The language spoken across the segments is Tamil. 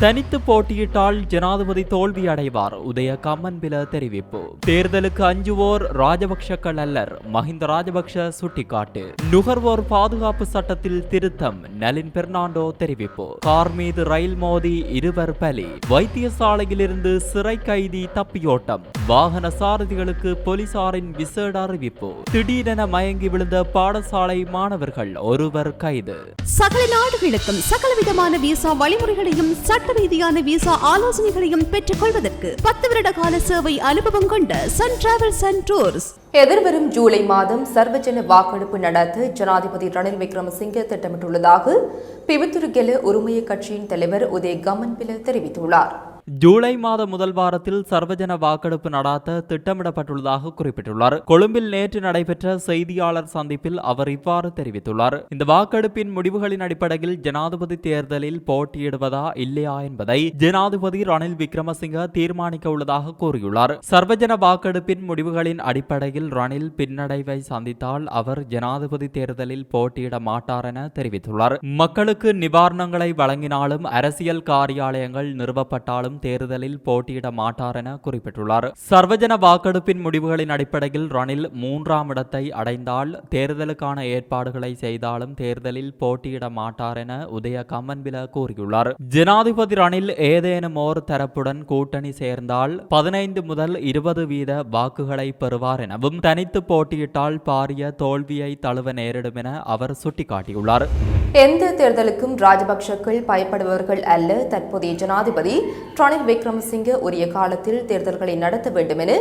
தனித்து போட்டியிட்டால் ஜனாதிபதி தோல்வி அடைவார். உதய கம்மன்பில தெரிவிப்பு. தேர்தலுக்கு அஞ்சுவோர் ராஜபக்ஷக்கள் அல்லர். மஹிந்த ராஜபக்ஷ சுட்டிக்காட்டு. நுகர்வோர் பாதுகாப்பு சட்டத்தில் திருத்தம். நலின் பெர்னாண்டோ தெரிவிப்பு. கார் மீது ரயில் மோதி இருவர் பலி. வைத்தியசாலையிலிருந்து சிறை கைதி தப்பியோட்டம். வாகன சாரதிகளுக்கு போலீசாரின் விசேட அறிவிப்பு. திடீரென மயங்கி விழுந்த பாடசாலை மாணவர்கள் ஒருவர் கைது. சகல நாடுகளுக்கும் சகலவிதமான விசா வழிமுறைகளையும் சட்ட ரீதியான விசா ஆலோசனைகளையும் பெற்றுக் கொள்வதற்கு பத்து வருட கால சேவை அனுபவம் கொண்ட சன் டிராவல்ஸ் அண்ட் டூர்ஸ் எதிர்வரும் ஜூலை மாதம் சர்வஜன வாக்கெடுப்பு நடத்த ஜனாதிபதி ரணில் விக்ரமசிங்கே திட்டமிட்டுள்ளதாக பிவித்துருகெல உரிமைய கட்சியின் தலைவர் உதய கமன்பில தெரிவித்துள்ளார். ஜூலை மாத முதல் வாரத்தில் சர்வஜன வாக்கெடுப்பு நடாத்த திட்டமிடப்பட்டுள்ளதாக குறிப்பிட்டுள்ளார். கொழும்பில் நேற்று நடைபெற்ற செய்தியாளர் சந்திப்பில் அவர் இவ்வாறு தெரிவித்துள்ளார். இந்த வாக்கெடுப்பின் முடிவுகளின் அடிப்படையில் ஜனாதிபதி தேர்தலில் போட்டியிடுவதா இல்லையா என்பதை ஜனாதிபதி ரணில் விக்ரமசிங்க தீர்மானிக்க உள்ளதாக கூறியுள்ளார். சர்வஜன வாக்கெடுப்பின் முடிவுகளின் அடிப்படையில் ரணில் பின்னடைவை சந்தித்தால் அவர் ஜனாதிபதி தேர்தலில் போட்டியிட மாட்டார் என தெரிவித்துள்ளார். மக்களுக்கு நிவாரணங்களை வழங்கினாலும் அரசியல் காரியாலயங்கள் நிறுவப்பட்டாலும் தேர்தலில் போட்டியிட மாட்டார் என குறிப்பிட்டுள்ளார். சர்வஜன வாக்கெடுப்பின் முடிவுகளின் அடிப்படையில் ரணில் மூன்றாம் இடத்தை அடைந்தால் தேர்தலுக்கான ஏற்பாடுகளை செய்தாலும் தேர்தலில் போட்டியிட மாட்டார் என உதய கம்மன்பில கூறியுள்ளார். ஜனாதிபதி ரணில் ஏதேனும் ஓர் தரப்புடன் கூட்டணி சேர்ந்தால் பதினைந்து முதல் இருபது வீத வாக்குகளை பெறுவார் எனவும் தனித்து போட்டியிட்டால் பாரிய தோல்வியை தழுவ நேரிடும் என அவர் சுட்டிக்காட்டியுள்ளார். எந்த தேர்தலுக்கும் ராஜபக்சக்கள் பயப்படுபவர்கள் அல்ல தற்போதைய ஜனாதிபதி. ரணில் விக்ரமசிங்கே உரிய காலத்தில் தேர்தல்களை நடத்த வேண்டும் என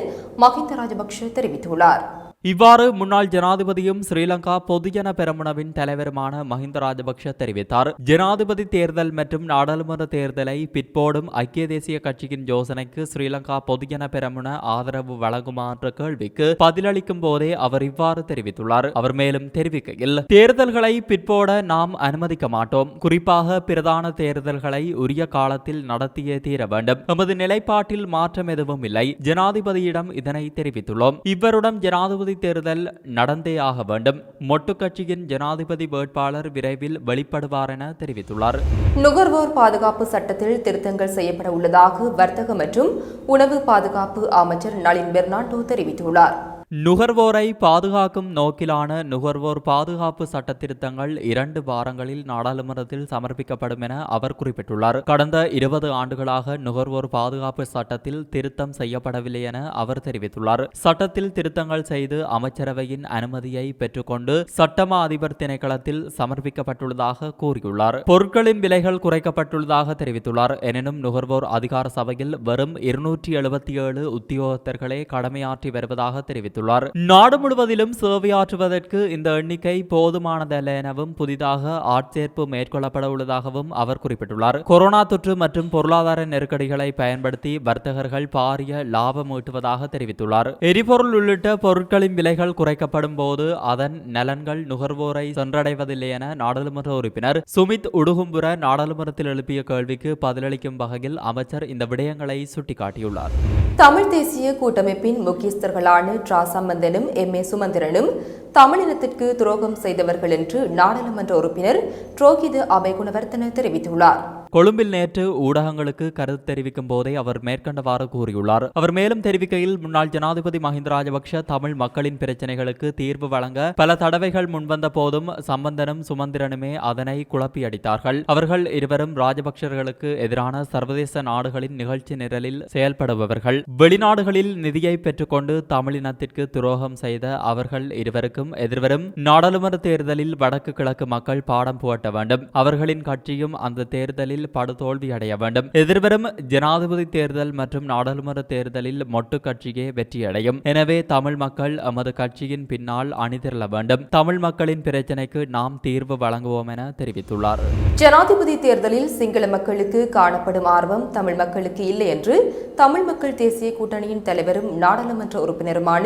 மஹிந்த ராஜபக்ஷ தெரிவித்துள்ளார். இவ்வாறு முன்னாள் ஜனாதிபதியும் ஸ்ரீலங்கா பொதுஜன பெரமுனவின் தலைவருமான மஹிந்த ராஜபக்ஷ தெரிவித்தார். ஜனாதிபதி தேர்தல் மற்றும் நாடாளுமன்ற தேர்தலை பிற்போடும் ஐக்கிய தேசிய கட்சியின் யோசனைக்கு ஸ்ரீலங்கா பொதுஜன பெரமுன ஆதரவு வழங்குமான்ற கேள்விக்கு பதிலளிக்கும் போதே அவர் இவ்வாறு தெரிவித்துள்ளார். அவர் மேலும் தெரிவிக்கையில் தேர்தல்களை பிற்போட நாம் அனுமதிக்க மாட்டோம். குறிப்பாக பிரதான தேர்தல்களை உரிய காலத்தில் நடத்தியே தீர வேண்டும். எமது நிலைப்பாட்டில் மாற்றம் எதுவும் இல்லை. ஜனாதிபதியிடம் இதனை தெரிவித்துள்ளோம். இவருடன் ஜனாதிபதி தேர்தல் நடந்தே ஆக வேண்டும். மொட்டு கட்சியின் ஜனாதிபதி வேட்பாளர் விரைவில் வெளிப்படுவார் என தெரிவித்துள்ளார். நுகர்வோர் பாதுகாப்பு சட்டத்தில் திருத்தங்கள் செய்யப்பட உள்ளதாக வர்த்தக மற்றும் உணவு பாதுகாப்பு அமைச்சர் நளின் பெர்னாண்டோ தெரிவித்துள்ளார். நுகர்வோரை பாதுகாக்கும் நோக்கிலான நுகர்வோர் பாதுகாப்பு சட்ட திருத்தங்கள் இரண்டு வாரங்களில் நாடாளுமன்றத்தில் சமர்ப்பிக்கப்படும் என அவர் குறிப்பிட்டுள்ளார். கடந்த இருபது ஆண்டுகளாக நுகர்வோர் பாதுகாப்பு சட்டத்தில் திருத்தம் செய்யப்படவில்லை என அவர் தெரிவித்துள்ளார். சட்டத்தில் திருத்தங்கள் செய்து அமைச்சரவையின் அனுமதியை பெற்றுக்கொண்டு சட்டமா அதிபர் திணைக்களத்தில் சமர்ப்பிக்கப்பட்டுள்ளதாக கூறியுள்ளார். பொருட்களின் விலைகள் குறைக்கப்பட்டுள்ளதாக தெரிவித்துள்ளார். எனினும் நுகர்வோர் அதிகார சபையில் வெறும் இருநூற்றி எழுபத்தி ஏழு உத்தியோகத்தர்களே கடமையாற்றி வருவதாக தெரிவித்தார் தெரிவித்துள்ளார். நாடு முழுவதிலும் சேவையாற்றுவதற்கு இந்த எண்ணிக்கை போதுமானதல்ல எனவும் புதிதாக ஆட்சேர்ப்பு மேற்கொள்ளப்பட உள்ளதாகவும் அவர் குறிப்பிட்டுள்ளார். கொரோனா தொற்று மற்றும் பொருளாதார நெருக்கடிகளை பயன்படுத்தி வர்த்தகர்கள் பாரிய லாபம் ஈட்டுவதாக தெரிவித்துள்ளார். எரிபொருள் உள்ளிட்ட பொருட்களின் விலைகள் குறைக்கப்படும் போது அதன் நலன்கள் நுகர்வோரை சென்றடைவதில்லை என நாடாளுமன்ற உறுப்பினர் சுமித் உடுகும்புர நாடாளுமன்றத்தில் எழுப்பிய கேள்விக்கு பதிலளிக்கும் வகையில் அமைச்சர் இந்த விடயங்களை சுட்டிக்காட்டியுள்ளார். தமிழ் தேசிய கூட்டமைப்பின் முக்கியஸ்தர்களான சம்பந்தனும் எம். ஏ. சுமந்திரனும் தமிழினத்திற்கு துரோகம் செய்தவர்கள் என்று நாடாளுமன்ற உறுப்பினர் ட்ரோகித அபயகுணவர்த்தன தெரிவித்துள்ளார். கொழும்பில் நேற்று ஊடகங்களுக்கு கருத்து தெரிவிக்கும் போதே அவர் மேற்கண்டவாறு கூறியுள்ளார். அவர் மேலும் தெரிவிக்கையில் முன்னாள் ஜனாதிபதி மஹிந்த ராஜபக்ஷ தமிழ் மக்களின் பிரச்சனைகளுக்கு தீர்வு வழங்க பல தடவைகள் முன்வந்த போதும் சம்பந்தனும் சுமந்திரனுமே அதனை குழப்பியடித்தார்கள். அவர்கள் இருவரும் ராஜபக்ஷர்களுக்கு எதிரான சர்வதேச நாடுகளின் நிகழ்ச்சி நிரலில் செயல்படுபவர்கள். வெளிநாடுகளில் நிதியை பெற்றுக்கொண்டு தமிழினத்திற்கு துரோகம் செய்த அவர்கள் இருவருக்கும் எதிர்வரும் நாடாளுமன்ற தேர்தலில் வடக்கு கிழக்கு மக்கள் பாடம் புகட்ட வேண்டும். அவர்களின் கட்சியும் அந்த தேர்தலில் படுதோல்வி அடைய வேண்டும். எதிர்வரும் ஜனாதிபதி தேர்தல் மற்றும் நாடாளுமன்ற தேர்தலில் மொட்டு கட்சியே வெற்றியடையும். எனவே தமிழ் மக்கள் எமது கட்சியின் பின்னால் அணிதிரள வேண்டும். தமிழ் மக்களின் பிரச்சினைக்கு நாம் தீர்வு வழங்குவோம் என தெரிவித்துள்ளார். ஜனாதிபதி தேர்தலில் சிங்கள மக்களுக்கு காணப்படும் ஆர்வம் தமிழ் மக்களுக்கு இல்லை என்று தமிழ் மக்கள் தேசிய கூட்டணியின் தலைவரும் நாடாளுமன்ற உறுப்பினருமான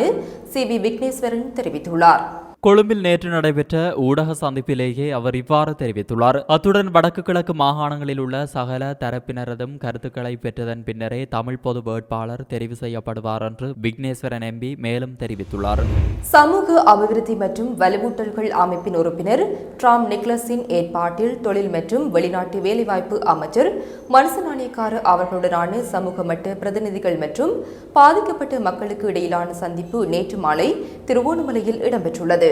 சி வி விக்னேஸ்வரன் தெரிவித்துள்ளார். கொழும்பில் நேற்று நடைபெற்ற ஊடக சந்திப்பிலேயே அவர் இவ்வாறு தெரிவித்துள்ளார். அத்துடன் வடக்கு கிழக்கு மாகாணங்களில் உள்ள சகல தரப்பினரதும் கருத்துக்களை பெற்றதன் பின்னரே தமிழ் பொது வேட்பாளர் தெரிவு செய்யப்படுவார் என்று விக்னேஸ்வரன் எம்பி மேலும் தெரிவித்துள்ளார். சமூக அபிவிருத்தி மற்றும் வலுவூட்டல்கள் அமைப்பின் உறுப்பினர் ட்ராம் நிக்லஸின் ஏற்பாட்டில் தொழில் மற்றும் வெளிநாட்டு வேலைவாய்ப்பு அமைச்சர் மனசநாணயக்கார அவர்களுடனான சமூக மட்ட பிரதிநிதிகள் மற்றும் பாதிக்கப்பட்ட மக்களுக்கு இடையிலான சந்திப்பு நேற்று மாலை திருவோணமலையில் இடம்பெற்றுள்ளது.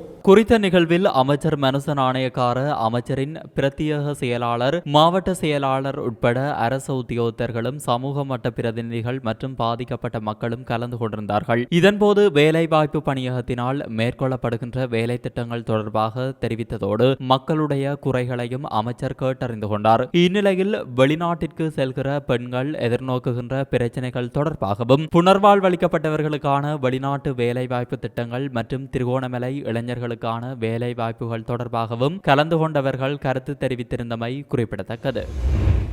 குறித்த நிகழ்வில் அமைச்சர் மனுச நாணயக்கார அமைச்சரின் பிரத்யேக செயலாளர் மாவட்ட செயலாளர் உட்பட அரசு உத்தியோகத்தர்களும் சமூக மட்ட பிரதிநிதிகள் மற்றும் பாதிக்கப்பட்ட மக்களும் கலந்து கொண்டிருந்தார்கள். இதன்போது வேலைவாய்ப்பு பணியகத்தினால் மேற்கொள்ளப்படுகின்ற வேலை திட்டங்கள் தொடர்பாக தெரிவித்ததோடு மக்களுடைய குறைகளையும் அமைச்சர் கேட்டறிந்து கொண்டார். இந்நிலையில் வெளிநாட்டிற்கு செல்கிற பெண்கள் எதிர்நோக்குகின்ற பிரச்சனைகள் தொடர்பாகவும் புனர்வாழ்வளிக்கப்பட்டவர்களுக்கான வெளிநாட்டு வேலைவாய்ப்பு திட்டங்கள் மற்றும் திருகோணமலை இளைஞர்கள் இளைஞர்களுக்கான வேலை வாய்ப்புகள் தொடர்பாகவும் கலந்து கொண்டவர்கள் கருத்து தெரிவித்திருந்தமை குறிப்பிடத்தக்கது.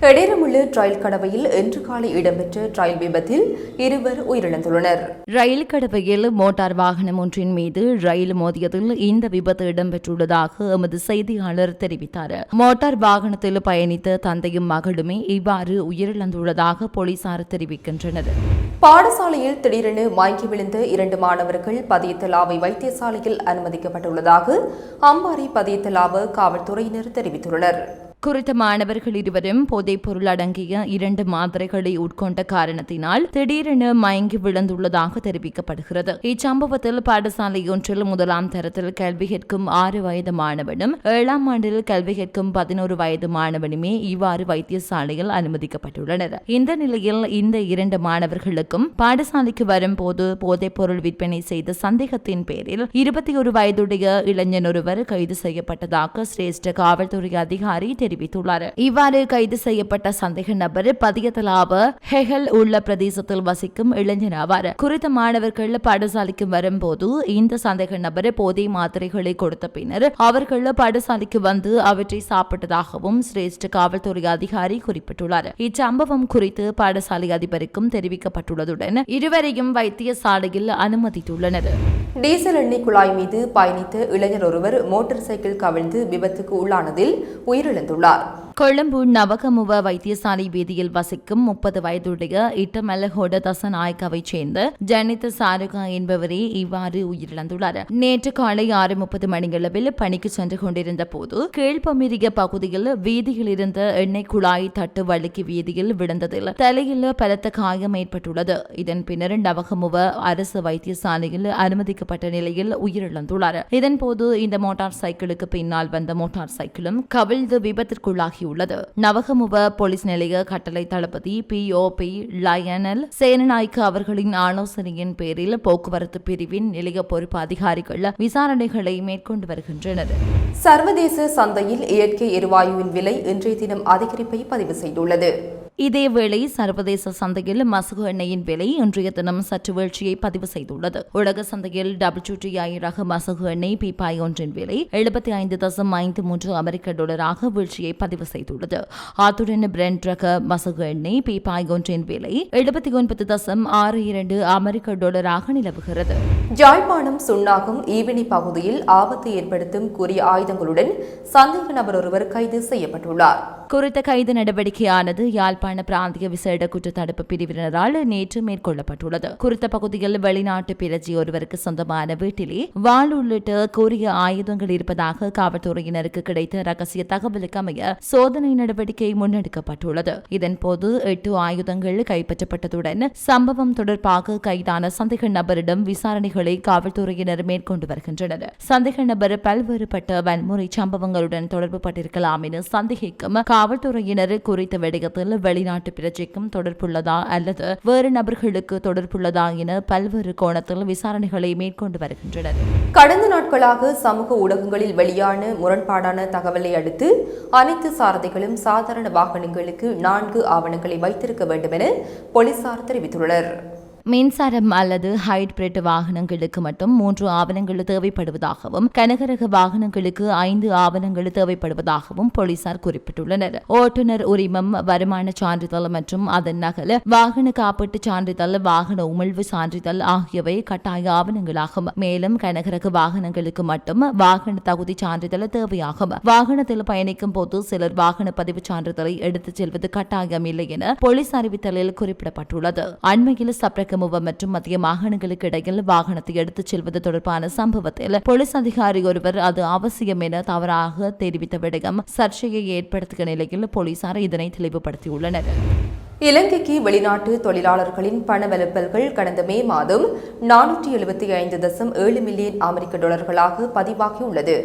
எடேரமுள்ள ரயில் கடவையில் இன்று காலை இடம்பெற்ற ரயில் விபத்தில் இருவர் உயிரிழந்துள்ளனர். ரயில் கடவையில் மோட்டார் வாகனம் ஒன்றின் மீது ரயில் மோதியதில் இந்த விபத்து இடம்பெற்றுள்ளதாக எமது செய்தியாளர் தெரிவித்தார். மோட்டார் வாகனத்தில் பயணித்த தந்தையும் மகளுமே இவ்வாறு உயிரிழந்துள்ளதாக போலீசார் தெரிவிக்கின்றனர். பாடசாலையில் திடீரென மயங்கி விழுந்த இரண்டு மாணவர்கள் பதியத்தலாவை வைத்தியசாலையில் அனுமதிக்கப்பட்டுள்ளதாக அம்பாறை பதியத்தலாவ காவல்துறையினர் தெரிவித்துள்ளனர். குறித்த மாணவர்கள் இருவரும் போதைப் பொருள் அடங்கிய இரண்டு மாத்திரைகளை உட்கொண்ட காரணத்தினால் திடீரென மயங்கி விழுந்துள்ளதாக தெரிவிக்கப்படுகிறது. இச்சம்பவத்தில் பாடசாலை ஒன்றில் முதலாம் தரத்தில் கல்வி கேட்கும் ஆறு வயது மாணவனும் ஏழாம் ஆண்டில் கல்வி கேட்கும் பதினோரு வயது மாணவனுமே இவ்வாறு வைத்தியசாலையில் அனுமதிக்கப்பட்டுள்ளனர். இந்த நிலையில் இந்த இரண்டு மாணவர்களுக்கும் பாடசாலைக்கு வரும்போது போதைப் பொருள் விற்பனை செய்த சந்தேகத்தின் பேரில் இருபத்தி ஒரு வயதுடைய இளைஞன் ஒருவர் கைது செய்யப்பட்டதாக சிரேஷ்ட காவல்துறை அதிகாரி தெரிவித்துள்ளார். இவ்வாறு கைது செய்யப்பட்ட சந்தேக நபர் பதியத்தலாவ ஹெகல் உள்ள பிரதேசத்தில் வசிக்கும் இளைஞர் ஆவார். குறித்த மாணவர்கள் பாடசாலைக்கு வரும்போது இந்த சந்தேக நபர் போதை மாத்திரைகளை கொடுத்த பின்னர் அவர்கள் பாடசாலைக்கு வந்து அவற்றை சாப்பிட்டதாகவும் சிரேஷ்ட காவல்துறை அதிகாரி குறிப்பிட்டுள்ளார். இச்சம்பவம் குறித்து பாடசாலை அதிபருக்கும் தெரிவிக்கப்பட்டுள்ளதுடன் இருவரையும் வைத்தியசாலையில் அனுமதித்துள்ளனர். டீசல் எண்ணெய் குழாய் மீது பயணித்த இளைஞர் ஒருவர் மோட்டார் சைக்கிள் கவிழ்ந்து விபத்துக்கு உள்ளானதில் உயிரிழந்துள்ளார். தெரிவித்துள்ளார் கொழும்பு நவகமுவ வைத்தியசாலை வீதியில் வசிக்கும் முப்பது வயதுடைய இட்டமல்லஹோட தசநாயக்காவைச் சேர்ந்த ஜனித சாருகா என்பவரே இவ்வாறு உயிரிழந்துள்ளார். நேற்று காலை ஆறு முப்பது மணியளவில் பணிக்கு சென்று கொண்டிருந்த போது கீழ்பமிரிய பகுதியில் வீதியில் இருந்த எண்ணெய் குழாய் தட்டு வழுக்கி வீதியில் விழுந்ததில் தலையில் பலத்த காயம் ஏற்பட்டுள்ளது. இதன் பின்னர் நவகமுவ அரசு வைத்தியசாலையில் அனுமதிக்கப்பட்ட நிலையில் உயிரிழந்துள்ளார். இதன்போது இந்த மோட்டார் சைக்கிளுக்கு பின்னால் வந்த மோட்டார் சைக்கிளும் கவிழ்ந்து விபத்திற்குள்ளாகியுள்ளது நவகமுவ போலீஸ் நிலைய கட்டளை தளபதி P O P Lionel Senanayake அவர்களின் ஆலோசனையின் பேரில் போக்குவரத்து பிரிவின் நிலைய பொறுப்பு அதிகாரிகள் விசாரணைகளை மேற்கொண்டு வருகின்றனர். சர்வதேச சந்தையில் இயற்கை எரிவாயுவின் விலை இன்றைய தினம் அதிகரிப்பை பதிவு செய்துள்ளது. இதேவேளை சர்வதேச சந்தையில் மசகு எண்ணெயின் விலை இன்றைய தினம் சற்று வீழ்ச்சியை பதிவு செய்துள்ளது. உலக சந்தையில் டபிள்யூடிஐ ரக மசகு எண்ணெய் பீப்பாய் ஒன்றின் விலை எழுபத்தி ஐந்து தசம் ஐந்து மூன்று அமெரிக்க டாலராக வீழ்ச்சியை பதிவு செய்துள்ளது. அத்துடன் பிரெண்ட் ரக மசகு எண்ணெய் பீப்பாய் ஒன்றின் விலை எழுபத்தி ஒன்பது தசம் ஆறு இரண்டு அமெரிக்க டாலராக நிலவுகிறது. யாழ்ப்பாணம் சுண்ணாகம் ஈவினி பகுதியில் ஆபத்து ஏற்படுத்தும் கூறிய ஆயுதங்களுடன் சந்தேக நபர் ஒருவர் கைது செய்யப்பட்டுள்ளார். குறித்த கைது நடவடிக்கையானது யாழ்ப்பாண பிராந்திய விசேட குற்ற தடுப்பு பிரிவினரால் நேற்று மேற்கொள்ளப்பட்டுள்ளது. குறித்த பகுதியில் வெளிநாட்டு பிரஜி ஒருவருக்கு சொந்தமான வீட்டிலே வாள் உள்ளிட்ட கூறிய ஆயுதங்கள் இருப்பதாக காவல்துறையினருக்கு கிடைத்த ரகசிய தகவலுக்கு அமைய சோதனை நடவடிக்கை முன்னெடுக்கப்பட்டுள்ளது. இதன்போது எட்டு ஆயுதங்கள் கைப்பற்றப்பட்டதுடன் சம்பவம் தொடர்பாக கைதான சந்தேக நபரிடம் விசாரணைகளை காவல்துறையினர் மேற்கொண்டு வருகின்றனர். சந்தேக நபர் பல்வேறுபட்ட வன்முறை சம்பவங்களுடன் தொடர்பு பட்டிருக்கலாம் என சந்தேகிக்கும் காவல்துறையினர் குறித்த விடயத்தில் வெளிநாட்டு பிரஜைக்கும் தொடர்புள்ளதா அல்லது வேறு நபர்களுக்கு தொடர்புள்ளதா என பல்வேறு கோணத்தில் விசாரணைகளை மேற்கொண்டு வருகின்றனர். கடந்த நாட்களாக சமூக ஊடகங்களில் வெளியான முரண்பாடான தகவலை அடுத்து அனைத்து சாரதிகளும் சாதாரண வாகனங்களுக்கு நான்கு ஆவணங்களை வைத்திருக்க வேண்டும் என போலீசார் தெரிவித்துள்ளனர். மின்சாரம் அல்லது ஹைட்பிரிட் வாகனங்களுக்கு மட்டும் மூன்று ஆவணங்கள் தேவைப்படுவதாகவும் கனகரக வாகனங்களுக்கு ஐந்து ஆவணங்கள் தேவைப்படுவதாகவும் போலீசார் குறிப்பிட்டுள்ளனர். ஓட்டுநர் உரிமம் வருமான சான்றிதழ் மற்றும் அதன் நகல் வாகன காப்பீட்டு சான்றிதழ் வாகன உமிழ்வு சான்றிதழ் ஆகியவை கட்டாய ஆவணங்களாகும். மேலும் கனகரக வாகனங்களுக்கு மட்டும் வாகன தகுதி சான்றிதழ் தேவையாகும். வாகனத்தில் பயணிக்கும் போது சிலர் வாகன பதிவு சான்றிதழை எடுத்துச் செல்வது கட்டாயம் இல்லை என போலீஸ் அறிவித்தலில் குறிப்பிடப்பட்டுள்ளது. அண்மையில் சப்ரகமுவ மற்றும் மத்திய மாகாணங்களுக்கு இடையில் வாகனத்தை எடுத்துச் செல்வது தொடர்பான சம்பவத்தில் போலீஸ் அதிகாரி ஒருவர் அது அவசியம் என தவறாக தெரிவித்த விடயம் சர்ச்சையை ஏற்படுத்திய நிலையில் போலீசார் இதனை தெளிவுபடுத்தியுள்ளனர். இலங்கைக்கு வெளிநாட்டு தொழிலாளர்களின் பணவெலுப்பல்கள் கடந்த மே மாதம் நானூற்றி எழுபத்தி ஐந்து தசம் ஏழு மில்லியன் அமெரிக்க டாலர்களாக பதிவாகியுள்ளது.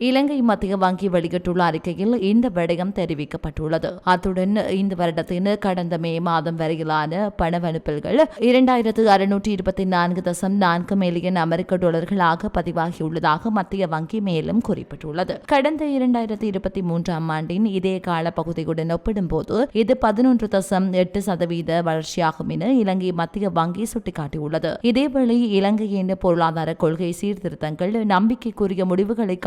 இலங்கை மத்திய வங்கி வெளியிட்டுள்ள அறிக்கையில் இந்த விடயம் தெரிவிக்கப்பட்டுள்ளது. அத்துடன் இந்த வருடத்தின் கடந்த மே மாதம் வரையிலான பணவனுப்பல்கள் இரண்டாயிரத்து அறுநூற்றி இருபத்தி நான்கு தசம் நான்கு மில்லியன் அமெரிக்க டாலர்களாக பதிவாகியுள்ளதாக மத்திய வங்கி மேலும் குறிப்பிட்டுள்ளது. கடந்த இரண்டாயிரத்தி இருபத்தி மூன்றாம் ஆண்டின் இதே கால பகுதியுடன் ஒப்பிடும்போது இது பதினொன்று தசம் எட்டு சதவீத வளர்ச்சியாகும் என இலங்கை மத்திய வங்கி சுட்டிக்காட்டியுள்ளது. இதேவேளை இலங்கையின் பொருளாதார கொள்கை சீர்திருத்தங்கள் நம்பிக்கைக்குரிய முடிவுகளை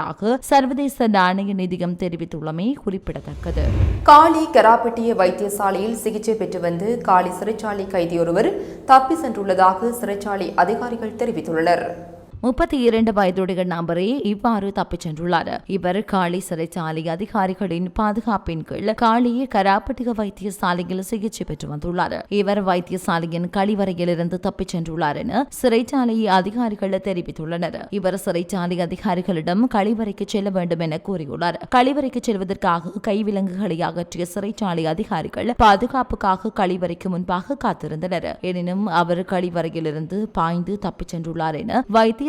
காட்டுவதாக சர்வதேச நாணய நிதியம் தெரிவித்துள்ளமை குறிப்பிடத்தக்கது. காலி கராப்பட்டிய வைத்தியசாலையில் சிகிச்சை பெற்று வந்து காலி சிறைச்சாலை கைதியொருவர் தப்பி சென்றுள்ளதாக சிறைச்சாலை அதிகாரிகள் தெரிவித்துள்ளனர். முப்பத்தி இரண்டு வயதுடைய நபரே இவ்வாறு தப்பிச் சென்றுள்ளார். இவர் காளி சிறைச்சாலை அதிகாரிகளின் பாதுகாப்பின் கீழ் காளியை கராப்பட்டிக வைத்தியசாலையில் சிகிச்சை பெற்று வந்துள்ளார். இவர் வைத்தியசாலையின் கழிவறையிலிருந்து தப்பிச் சென்றுள்ளார் என சிறைச்சாலை அதிகாரிகள் தெரிவித்துள்ளனர். இவர் சிறைச்சாலை அதிகாரிகளிடம் கழிவறைக்கு செல்ல வேண்டும் என கூறியுள்ளார். கழிவறைக்கு செல்வதற்காக கைவிலங்குகளை அகற்றிய சிறைச்சாலை அதிகாரிகள் பாதுகாப்புக்காக கழிவறைக்கு முன்பாக காத்திருந்தனர். எனினும் அவர் கழிவறையிலிருந்து பாய்ந்து தப்பிச் சென்றுள்ளார் என வைத்திய